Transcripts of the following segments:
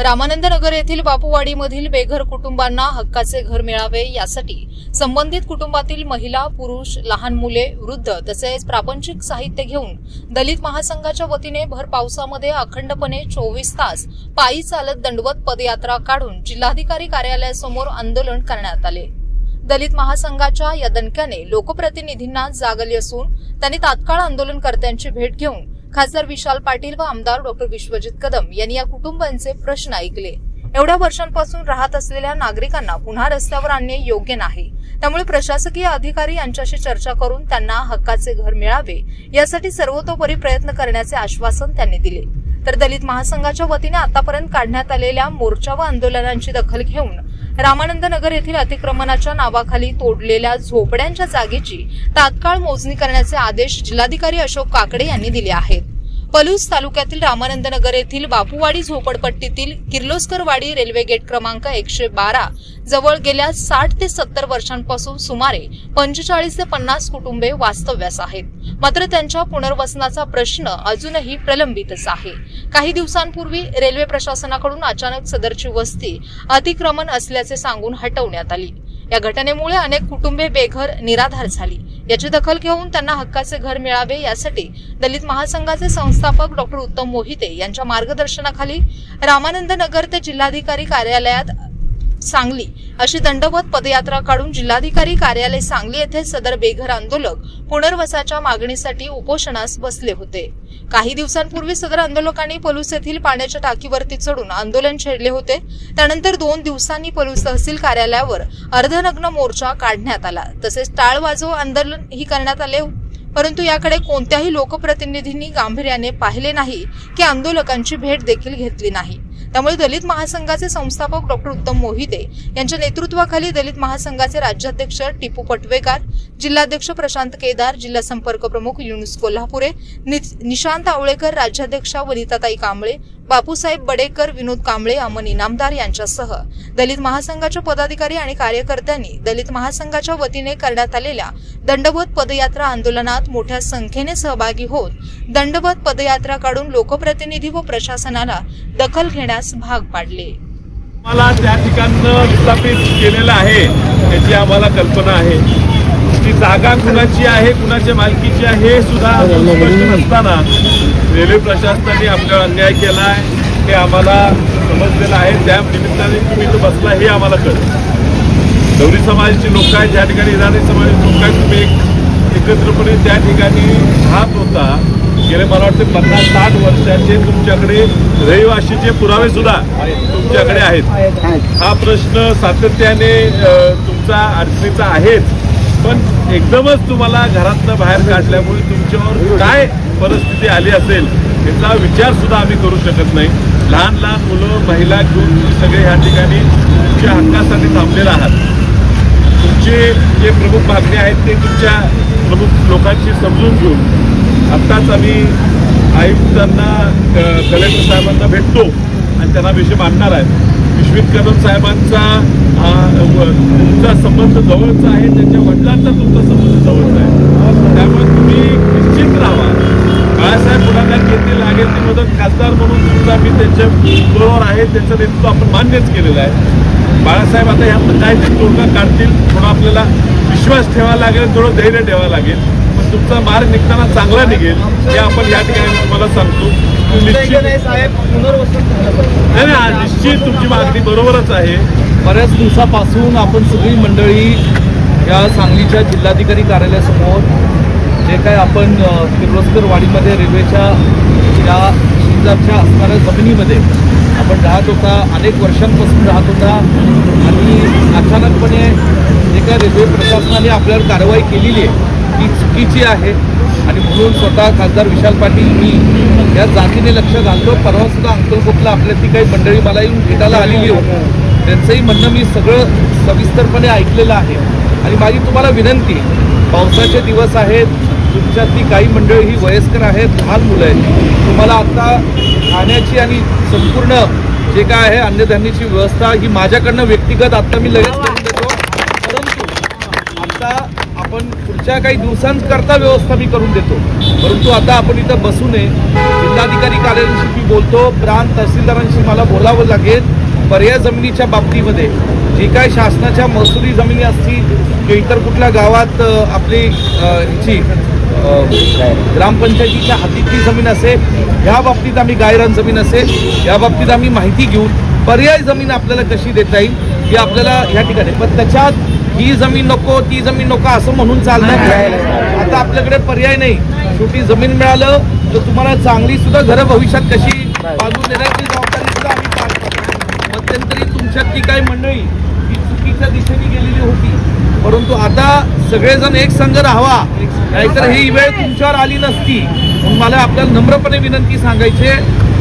रामानंद नगर येथील बापूवाडीमधील बेघर कुटुंबांना हक्काचे घर मिळावे यासाठी संबंधित कुटुंबातील महिला पुरुष लहान मुले वृद्ध तसेच प्रापंचिक साहित्य घेऊन दलित महासंघाच्या वतीने भर पावसामध्ये अखंडपणे चोवीस तास पायी चालत दंडवत पदयात्रा काढून जिल्हाधिकारी कार्यालयासमोर आंदोलन करण्यात आले. दलित महासंघाच्या या दणक्याने लोकप्रतिनिधींना जागली असून त्यांनी तात्काळ आंदोलनकर्त्यांची भेट घेऊन खासदार विशाल पाटील व आमदार डॉक्टर विश्वजित कदम यांनी या कुटुंबांचे प्रश्न ऐकले. एवढ्या वर्षांपासून राहत असलेल्या नागरिकांना पुन्हा रस्त्यावर आणणे योग्य नाही. त्यामुळे प्रशासकीय अधिकारी यांच्याशी चर्चा करून त्यांना हक्काचे घर मिळावे यासाठी सर्वतोपरी प्रयत्न करण्याचे आश्वासन त्यांनी दिले. तर दलित महासंघाच्या वतीने आतापर्यंत काढण्यात आलेल्या मोर्चा व आंदोलनांची दखल घेऊन रामानंद नगर येथील अतिक्रमणाच्या नावाखाली तोडलेल्या झोपड्यांच्या जागेची तात्काळ मोजणी करण्याचे आदेश जिल्हाधिकारी अशोक काकडे यांनी दिले आहेत. पलूस तालुक्यातील रामानंदनगर येथील बापूवाडी झोपडपट्टीतील किर्लोस्करवाडी रेल्वे गेट क्रमांक एकशे बारा जवळ गेल्या साठ ते सत्तर वर्षांपासून सुमारे पंचेचाळीस ते पन्नास कुटुंबे वास्तव्यास आहेत. मात्र त्यांच्या पुनर्वसनाचा प्रश्न अजूनही प्रलंबितच आहे. काही दिवसांपूर्वी रेल्वे प्रशासनाकडून अचानक सदरची वस्ती अतिक्रमण असल्याचे सांगून हटवण्यात आली. या घटनेमुळे अनेक कुटुंबे बेघर निराधार झाली. याची दखल घेऊन त्यांना हक्काचे घर मिळावे यासाठी दलित महासंघाचे संस्थापक डॉक्टर उत्तम मोहिते यांच्या मार्गदर्शनाखाली रामानंद नगर ते जिल्हाधिकारी कार्यालयात सांगली. अशी दंडवत पदयात्रा काढून जिल्हाधिकारी कार्यालय सांगली येथे सदर बेघर आंदोलक पुनर्वसाच्या मागणीसाठी उपोषणास बसले होते. काही दिवसांपूर्वी सदर आंदोलकांनी पलूस येथील पाण्याच्या टाकीवरती चढून आंदोलन छेडले होते. त्यानंतर दोन दिवसांनी पलूस तहसील कार्यालयावर अर्धनग्न मोर्चा काढण्यात आला. तसेच टाळ वाजव आंदोलन ही करण्यात आले. परंतु याकडे कोणत्याही लोकप्रतिनिधींनी गांभीर्याने पाहिले नाही की आंदोलकांची भेट देखील घेतली नाही. त्यामुळे दलित महासंघाचे संस्थापक डॉक्टर उत्तम मोहिते यांच्या नेतृत्वाखाली दलित महासंघाचे राज्याध्यक्ष टिपू पटवेकर जिल्हाध्यक्ष प्रशांत केदार जिल्हा संपर्क प्रमुख युनुस कोल्हापुरे निशांत आवळेकर राज्याध्यक्षा वनिताताई कांबळे बापूसाहेब बडेकर विनोद कांबळे अमन इनामदार यांच्यासह दलित महासंघाच्या पदाधिकारी आणि कार्यकर्त्यांनी दलित महासंघाच्या वतीने करण्यात आलेल्या दंडवत पदयात्रा आंदोलनात मोठ्या संख्येने सहभागी होत दंडवत पदयात्रा काढून लोकप्रतिनिधी व प्रशासनाला दखल घेण्यास भाग पाडले. मला त्या ठिकाणं विस्थापित केलेलं आहे याची आम्हाला कल्पना आहे. ती जागा कुणाची आहे कुणाच्या मालकीची आहे हे सुद्धा नसताना रेल्वे प्रशासनाने आपल्यावर अन्याय केला आहे हे आम्हाला समजलेलं आहे. त्या निमित्ताने तुम्ही इथं बसला हे आम्हाला कळतं गौरी समाजाची लोक आहेत ज्या ठिकाणी इराणी समाजाची लोक आहेत तुम्ही एक एकत्रपणे त्या ठिकाणी राहत होता. गेले मला वाटतं पन्नास साठ वर्षाचे तुमच्याकडे रहिवाशीचे पुरावे सुद्धा तुमच्याकडे आहेत. हा प्रश्न सातत्याने तुमचा अडचणीचा आहेच. पण एकदमच तुम्हाला घरातनं बाहेर काढल्यामुळे तुमच्यावर काय परिस्थिती आली असेल याचा विचार सुद्धा आम्ही करू शकत नाही. लहान लहान मुलं महिला घेऊन सगळे ह्या ठिकाणी तुमच्या हक्कासाठी थांबलेला आहात. तुमचे जे प्रमुख मागणी आहेत ते तुमच्या प्रमुख लोकांशी समजून घेऊन आत्ताच आम्ही आयुक्तांना क- कलेक्टर साहेबांना भेटतो आणि त्यांना विषय मांडणार आहे विश्वित कदम साहेबांचा तुमचा संबंध जवळचा आहे त्यांच्या वडिलांचा तुमचा संबंध जवळचा आहे. त्यामुळे तुम्ही निश्चित राहा. बाळासाहेब मुलांना घेतली लागेल ती मदत खासदार म्हणून सुद्धा मी त्यांच्या बरोबर आहे त्यांचं नेतृत्व आपण मान्यच केलेलं आहे. बाळासाहेब आता ह्यातनं ते तोडगा काढतील थोडं आपल्याला विश्वास ठेवावा लागेल थोडं धैर्य ठेवावं लागेल. तुमचा मार्ग निघताना चांगला निघेल हे आपण या ठिकाणी तुम्हाला सांगतो निश्चित. नाही नाही, निश्चित तुमची मागणी बरोबरच आहे बऱ्याच दिवसापासून आपण सगळी मंडळी या सांगलीच्या जिल्हाधिकारी कार्यालयासमोर जे काय आपण अ, किर्लोस्कर वाडीमध्ये रेल्वेच्या या शेजारच्या असणाऱ्या जमिनीमध्ये आपण राहत होता अनेक वर्षांपासून राहत होता आणि अचानकपणे जे काय रेल्वे प्रशासनाने आपल्यावर कारवाई केलेली आहे चुकीची आहे. आणि म्हणून स्वतः खासदार विशाल पाटील मी या जातीने लक्ष घालतो. परवा सुद्धा अंकलकोटला आपल्या ती काही मंडळी मला येऊन भेटायला आलेली होती. त्यांचंही म्हणणं मी सगळं सविस्तरपणे ऐकलेलं आहे. आणि माझी तुम्हाला विनंती पावसाचे दिवस आहेत. तुमच्यातली काही मंडळी ही वयस्कर आहेत लहान मुलं आहेत. तुम्हाला आता खाण्याची आणि संपूर्ण जे काय आहे अन्नधान्याची व्यवस्था ही माझ्याकडनं व्यक्तिगत. आत्ता मी लगेच करून देतो परंतु आता आपण पुढच्या काही दिवसांकरता व्यवस्था मी करून देतो. परंतु आता आपण इथं बसू नये. जिल्हाधिकारी कार्यालयाशी मी बोलतो. प्रांत तहसीलदारांशी मला बोलावं लागेल. पर्याय जमिनीच्या बाबतीमध्ये. जी काय शासनाच्या महसुली जमिनी असतील किंवा इतर कुठल्या गावात आपली ह्याची ग्रामपंचायतीच्या हातीतली जमीन असेल ह्या बाबतीत आम्ही गायरान जमीन असेल या बाबतीत आम्ही माहिती घेऊन पर्याय जमीन आपल्याला कशी देता येईल ही आपल्याला या ठिकाणी. पण त्याच्यात ही जमीन नको ती जमीन नको असं म्हणून चालणार आता आपल्याकडे पर्याय नाही. शेवटी जमीन मिळालं तर तुम्हाला चांगली सुद्धा घरं भविष्यात कशी बांधून देण्याची जबाबदारी सुद्धा आम्ही पार पाडतो. मध्यंतरी तुमच्यातली काही मंडळी ही चुकीच्या दिशेने गेलेली होती. परंतु आता सगळेजण एक संघ राहावा. नाहीतर ही वेळ तुमच्यावर आली नसती. म्हणून मला आपल्याला नम्रपणे विनंती सांगायची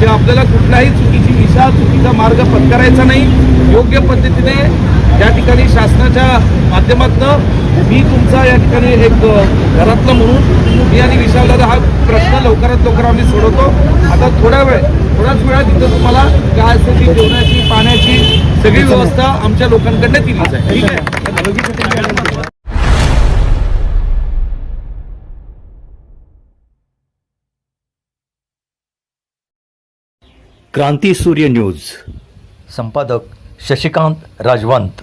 की आपल्याला कुठल्याही चुकीची दिशा चुकीचा मार्ग पत्करायचा नाही. योग्य पद्धतीने या ठिकाणी शासनाच्या माध्यमातून मी तुमचा या ठिकाणी एक घरातलं म्हणून मी आणि विशालदादा हा प्रश्न लवकरात लवकर आम्ही सोडवतो. आता थोडा वेळ थोड्याच वेळात तिथं तुम्हाला काय असेल ती जेवणाची पाण्याची सगळी व्यवस्था आमच्या लोकांकडनं दिली जाईल. ठीक आहे? क्रांती सूर्य न्यूज. संपादक शशिकांत राजवंत.